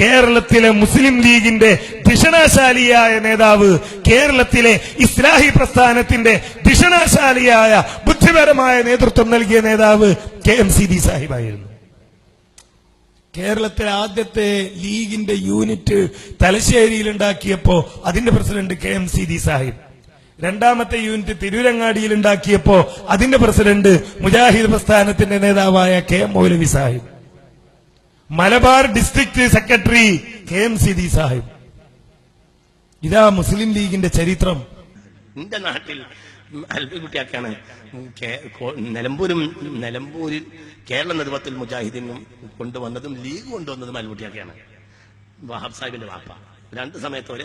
കേരളത്തിലെ മുസ്ലിം ലീഗിന്റെ ദിഷണശാലിയായ നേതാവ് കേരളത്തിലെ ഇസ്ലാഹി പ്രസ്ഥാനത്തിന്റെ ദിഷണശാലിയായ ബുദ്ധിപരമായ നേതൃത്വം നൽകിയ നേതാവ് കെ എം സി ബി സാഹിബായിരുന്നു. കേരളത്തിലെ ആദ്യത്തെ ലീഗിന്റെ യൂണിറ്റ് തലശ്ശേരിയിൽ ഉണ്ടാക്കിയപ്പോ അതിന്റെ president K M Seethi Sahib. രണ്ടാമത്തെ യൂണിറ്റ് തിരൂരങ്ങാടിയിൽ ഉണ്ടാക്കിയപ്പോ അതിന്റെ പ്രസിഡന്റ് മുജാഹിദ് പ്രസ്ഥാനത്തിന്റെ നേതാവായ K M Maulavi Sahib. Malabar district secretary K M Seethi Sahib. ഇതാ മുസ്ലിം ലീഗിന്റെ ചരിത്രം. എന്റെ നാട്ടിൽ അൽബിക്കുട്ടിയാക്കാണ് നിലമ്പൂരും നിലമ്പൂരിൽ കേരള നേതൃത്വത്തിൽ മുജാഹിദിനും കൊണ്ടുവന്നതും ലീഗ് കൊണ്ടുവന്നതും അൽബുട്ടിയാക്കാണ് വഹാബ് സാഹിബിന്റെ വാപ്പ. രണ്ട് സമയത്ത് ഒരേ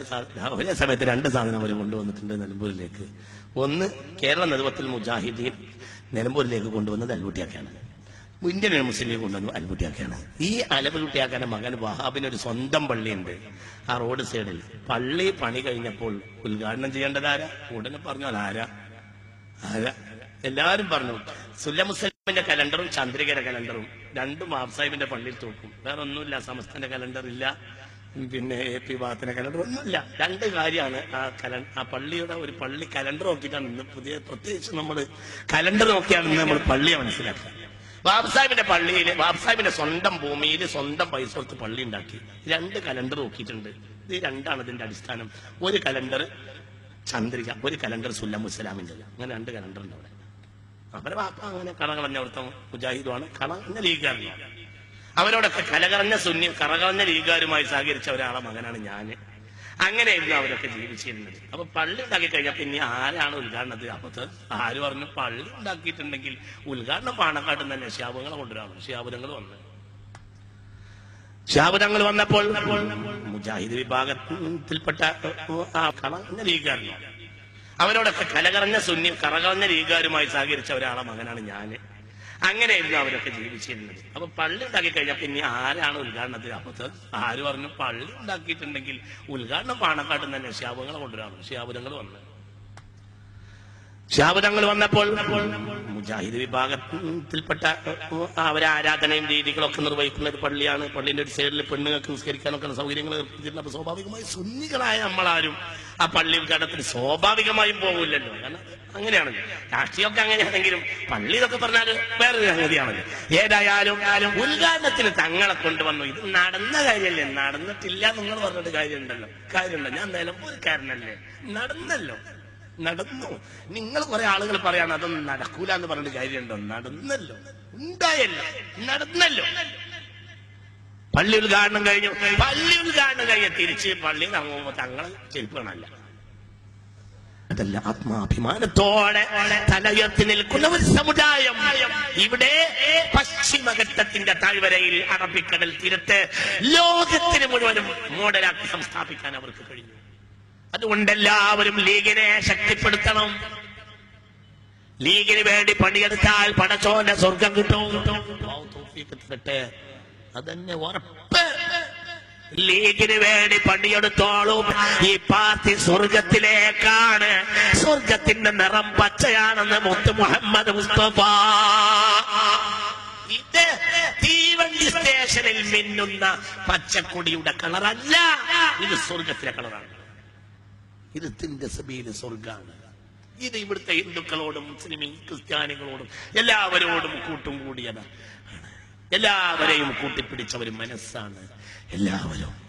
ഒരേ സമയത്ത് രണ്ട് സാധനം അവർ കൊണ്ടുവന്നിട്ടുണ്ട് നിലമ്പൂരിലേക്ക്. ഒന്ന് കേരള നേതൃത്വത്തിൽ മുജാഹിദീൻ നിലമ്പൂരിലേക്ക് കൊണ്ടുവന്നത് അൽബുട്ടിയാക്കാണ് ഇന്ത്യൻ മുസ്ലിം ലീഗ് കൊണ്ടുവന്നു അൽബുട്ടിയാക്കാണ് ഈ അലബുട്ടിയാക്കാന്റെ മകൻ വഹാബിന് ഒരു സ്വന്തം പള്ളിയുണ്ട്. ആ റോഡ് സൈഡിൽ പള്ളി പണി കഴിഞ്ഞപ്പോൾ ഉദ്ഘാടനം ചെയ്യേണ്ടത് ആരാ? ഉടനെ പറഞ്ഞു ആരാ? ആരാ? എല്ലാരും പറഞ്ഞു. സുല്ല മുസ്ലിമിന്റെ കലണ്ടറും ചന്ദ്രികര കലണ്ടറും. രണ്ടും ആബ്സാഹിബിന്റെ പള്ളിയിൽ തോക്കും. വേറെ ഒന്നുമില്ല സമസ്തന്റെ കലണ്ടർ ഇല്ല. പിന്നെ എ പി ഭാഗത്തിന്റെ കലണ്ടർ ഒന്നുമില്ല. രണ്ട് കാര്യമാണ് ആ കല ആ പള്ളിയുടെ ഒരു പള്ളി കലണ്ടർ നോക്കിയിട്ടാണ് ഇന്ന് പുതിയ പ്രത്യേകിച്ച് നമ്മൾ കലണ്ടർ നോക്കിയാണ് ഇന്ന് നമ്മൾ പള്ളിയെ മനസ്സിലാക്കുക. ബാബ്സാഹിബിന്റെ പള്ളിയിൽ ബാബ്സാഹിബിന്റെ സ്വന്തം ഭൂമിയിൽ സ്വന്തം പൈസ കൊടുത്ത് പള്ളി ഉണ്ടാക്കി. രണ്ട് കലണ്ടർ നോക്കിയിട്ടുണ്ട്. ഇത് രണ്ടാണ് ഇതിന്റെ അടിസ്ഥാനം. ഒരു കലണ്ടർ ചന്ദ്രിക ഒരു കലണ്ടർ സുല്ലം മുസ്ലാമിന്റെ അങ്ങനെ രണ്ട് കലണ്ടർ ഉണ്ട് അവിടെ. അവരെ ബാപ്പ അങ്ങനെ കടകളഞ്ഞ അവിടുത്തെ മുജാഹിദുമാണ് കടകളഞ്ഞ ലീഗുകാരനാണ്. അവരോടൊക്കെ കലകളഞ്ഞ സുന്നി കറകളഞ്ഞ ലീഗുകാരുമായി സഹകരിച്ച ഒരാളെ മകനാണ് ഞാൻ. അങ്ങനെയായിരുന്നു അവരൊക്കെ ജീവിച്ചിരുന്നത്. അപ്പൊ പള്ളി ഉണ്ടാക്കി കഴിഞ്ഞാൽ പിന്നെ ആരാണ് ഉദ്ഘാടനത് അപ്പൊ ആര് പറഞ്ഞു പള്ളി ഉണ്ടാക്കിയിട്ടുണ്ടെങ്കിൽ ഉദ്ഘാടനം പാണക്കാട്ട് തന്നെ ശാപങ്ങളെ കൊണ്ടുവരാണ് ശാപനങ്ങൾ വന്ന്. ശാപനങ്ങൾ വന്നപ്പോൾ മുജാഹിദ് വിഭാഗത്തിൽപ്പെട്ട ആ അവരോടൊക്കെ കലകറഞ്ഞ സുന്നി കറകറഞ്ഞ ലീഗുകാരുമായി സഹകരിച്ച ഒരാളെ മകനാണ് ഞാൻ. അങ്ങനെയായിരുന്നു അവരൊക്കെ ജീവിച്ചിരുന്നത്. അപ്പൊ പള്ളി ഉണ്ടാക്കി കഴിഞ്ഞാൽ പിന്നെ ആരാണ് ഉദ്ഘാടനത്തിൽ അപ്പൊ ആര് പറഞ്ഞു പള്ളി ഉണ്ടാക്കിയിട്ടുണ്ടെങ്കിൽ ഉദ്ഘാടനം പാണക്കാട്ട് തന്നെ ശാപങ്ങളെ കൊണ്ടുവരാണ് ശാപനങ്ങൾ വന്നത് ശാപനങ്ങൾ വന്നപ്പോൾ മുജാഹിദ് വിഭാഗത്തിൽപ്പെട്ട അവരെ ആരാധനയും രീതികളൊക്കെ നിർവഹിക്കുന്ന ഒരു പള്ളിയാണ്. പള്ളിന്റെ ഒരു സൈഡിൽ പെണ്ണുങ്ങൾക്ക് നിസ്കരിക്കാനൊക്കെ സൗകര്യങ്ങൾ ഏർപ്പെടുത്തിയിട്ടുണ്ട്. അപ്പൊ സ്വാഭാവികമായി സുന്നികളായ നമ്മളാരും ആ പള്ളി ഉദ്ഘാടനത്തിന് സ്വാഭാവികമായും പോകില്ലല്ലോ കാരണം അങ്ങനെയാണല്ലോ. രാഷ്ട്രീയമൊക്കെ അങ്ങനെയാണെങ്കിലും പള്ളി എന്നൊക്കെ പറഞ്ഞാൽ വേറൊരു സംഗതിയാണല്ലോ. ഏതായാലും ഉദ്ഘാടനത്തിന് തങ്ങളെ കൊണ്ടുവന്നു. ഇത് നടന്ന കാര്യമല്ലേ? നടന്നിട്ടില്ല നിങ്ങൾ പറഞ്ഞിട്ട് കാര്യമുണ്ടല്ലോ. കാര്യമുണ്ടോ? ഞാൻ നിലമ്പൂർക്കാരനല്ലേ നടന്നല്ലോ. നടന്നു. നിങ്ങൾ കുറെ ആളുകൾ പറയാണ് അതൊന്നും നടക്കൂല എന്ന് പറഞ്ഞിട്ട് കാര്യമുണ്ടോ? നടന്നല്ലോ. ഉണ്ടായല്ലോ. നടന്നല്ലോ. പള്ളി ഉദ്ഘാടനം കഴിഞ്ഞു. പള്ളി ഉദ്ഘാടനം കഴിഞ്ഞ തിരിച്ച് പള്ളി ഇറങ്ങുമ്പോ തങ്ങളെ ചെരുപ്പണല്ല അതല്ല ആത്മാഭിമാനത്തോടെ തലയുയർത്തി നിൽക്കുന്ന ഒരു സമുദായം. ഇവിടെ പശ്ചിമഘട്ടത്തിന്റെ താഴ്വരയിൽ അറബിക്കടൽ തീരത്ത് ലോകത്തിന് മുഴുവനും മോഡലാക്കി സംസ്ഥാപിക്കാൻ അവർക്ക് കഴിഞ്ഞു. അതുകൊണ്ട് എല്ലാവരും ലീഗിനെ ശക്തിപ്പെടുത്തണം. ലീഗിന് വേണ്ടി പണിയെടുത്താൽ പടച്ചോന്റെ സ്വർഗം കിട്ടും. അതന്നെ ഉറപ്പ്. ലീഗിന് വേണ്ടി പണിയെടുത്തോളും. ഈ പാർട്ടി സ്വർഗത്തിലേക്കാണ്. സ്വർഗത്തിന്റെ നിറം പച്ചയാണെന്ന് മുത്ത് മുഹമ്മദ് മുസ്തഫ. ഇത് തീവണ്ടി സ്റ്റേഷനിൽ മിന്നുന്ന പച്ചക്കൊടിയുടെ കളറല്ല. ഇത് സ്വർഗത്തിലെ കളറാണ്. ഇത് തിന്റെ സഭയിലെ സ്വർഗാണ് ഇത് ഇവിടുത്തെ ഹിന്ദുക്കളോടും മുസ്ലിം ക്രിസ്ത്യാനികളോടും എല്ലാവരോടും കൂട്ടും കൂടിയതാണ് എല്ലാവരെയും കൂട്ടിപ്പിടിച്ച ഒരു മനസ്സാണ്. എല്ലാവരും.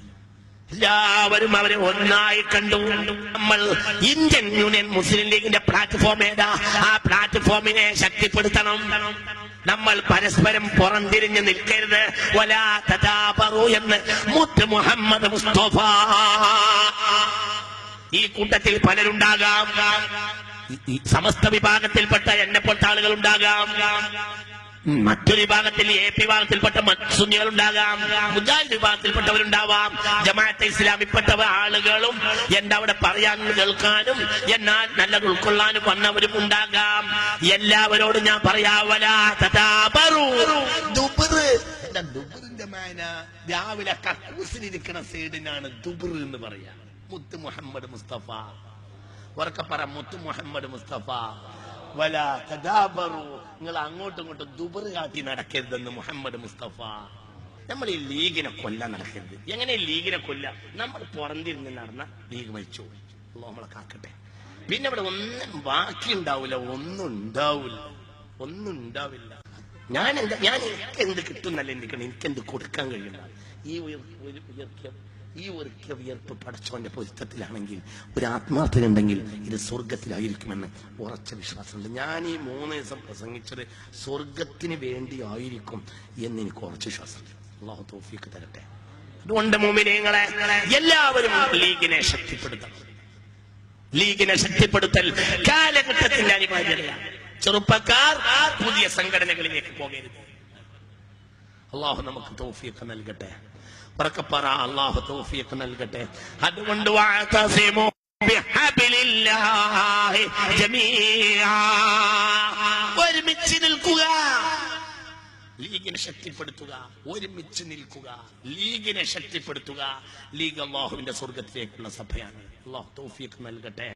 എല്ലാവരും അവരെ ഒന്നായി കണ്ടു. നമ്മൾ ഇന്ത്യൻ യൂണിയൻ മുസ്ലിം ലീഗിന്റെ പ്ലാറ്റ്ഫോം ഏതാ? ആ പ്ലാറ്റ്ഫോമിനെ ശക്തിപ്പെടുത്തണം. നമ്മൾ പരസ്പരം പുറംതിരിഞ്ഞ് നിൽക്കരുത്. ഒലാ തദാബറു എന്ന് മുത്ത് മുഹമ്മദ് മുസ്തഫ ഈ കൂട്ടത്തിൽ പലരുണ്ടാകാം. സമസ്ത വിഭാഗത്തിൽപ്പെട്ട എന്നെപ്പെട്ട ആളുകൾ ഉണ്ടാകാം മറ്റൊരു വിഭാഗത്തിൽ എ പി വിഭാഗത്തിൽപ്പെട്ട സുന്നികൾ ഉണ്ടാകാം മുജാഹിദ് വിഭാഗത്തിൽപ്പെട്ടവരുണ്ടാവാം. ജമാഅത്തെ ഇസ്ലാമിൽപ്പെട്ട ആളുകളും എന്റെ അവിടെ പറയാൻ കേൾക്കാനും എന്നാൽ നല്ല ഉൾക്കൊള്ളാനും വന്നവരും ഉണ്ടാകാം. എല്ലാവരോടും ഞാൻ പറയാവല രാവിലെ കക്കൂസിലിരിക്കുന്ന സൈഡിനാണ് ദുബർ എന്ന് പറയാ. മുത്ത് മുഹമ്മദ് മുസ്തഫ. ഉറക്കെ പറ മുത്ത് മുഹമ്മദ് മുസ്തഫ. വല തദാബറു. നിങ്ങൾ അങ്ങോട്ടും ഇങ്ങോട്ടും ദുബർ കാട്ടി നടക്കരുതെന്ന് മുഹമ്മദ് മുസ്തഫ. നമ്മൾ ഈ ലീഗിനെ കൊല്ല നടക്കരുത്. എങ്ങനെ ലീഗിനെ കൊല്ല? നമ്മൾ പുറന്തിരുന്ന് നടന്ന ലീഗ് മരിച്ചു. നമ്മളെ കാക്കട്ടെ. പിന്നെ ഇവിടെ ഒന്നും ബാക്കി ഉണ്ടാവില്ല ഒന്നും ഉണ്ടാവില്ല ഒന്നും ഉണ്ടാവില്ല. ഞാൻ എന്താ ഞാൻ എനിക്ക് എന്ത് കിട്ടുന്നല്ല എനിക്ക് എനിക്ക് എന്ത് കൊടുക്കാൻ കഴിയില്ല ഈ ഉയർ- ഉയർ- ഉയർത്തിയ ഈ ഒരു വിയർപ്പ് പടച്ചോന്റെ പൊരുത്തത്തിലാണെങ്കിൽ ഒരു ആത്മാർത്ഥനുണ്ടെങ്കിൽ ഇത് സ്വർഗത്തിലായിരിക്കുമെന്ന് ഉറച്ച വിശ്വാസമുണ്ട്. ഞാൻ ഈ മൂന്ന് ദിവസം പ്രസംഗിച്ചത് സ്വർഗത്തിന് വേണ്ടി ആയിരിക്കും എന്ന് എനിക്ക് ഉറച്ച വിശ്വാസമുണ്ട്. അള്ളാഹു തോഫിക്ക് തരട്ടെ. അതുകൊണ്ട് മോമിനിയങ്ങളെ എല്ലാവരും ലീഗിനെ ശക്തിപ്പെടുത്തണം. ലീഗിനെ ശക്തിപ്പെടുത്തൽ കാലഘട്ടത്തിന്റെ അനിവാര്യത ചെറുപ്പക്കാർ പുതിയ സംഘടനകളിലേക്ക് പോകരുത്. അള്ളാഹു നമുക്ക് തോഫിയൊക്കെ നൽകട്ടെ. പറക്കപ്പറ അള്ളാഹു തോഫിയൊക്കെ നൽകട്ടെ. അതുകൊണ്ട്. ഒരുമിച്ച് നിൽക്കുക. ലീഗിനെ ശക്തിപ്പെടുത്തുക. ഒരുമിച്ച് നിൽക്കുക. ലീഗിനെ ശക്തിപ്പെടുത്തുക. ലീഗ് അള്ളാഹുവിന്റെ സ്വർഗത്തിലേക്കുള്ള സഭയാണ്. അള്ളാഹു തോഫിയൊക്കെ നൽകട്ടെ.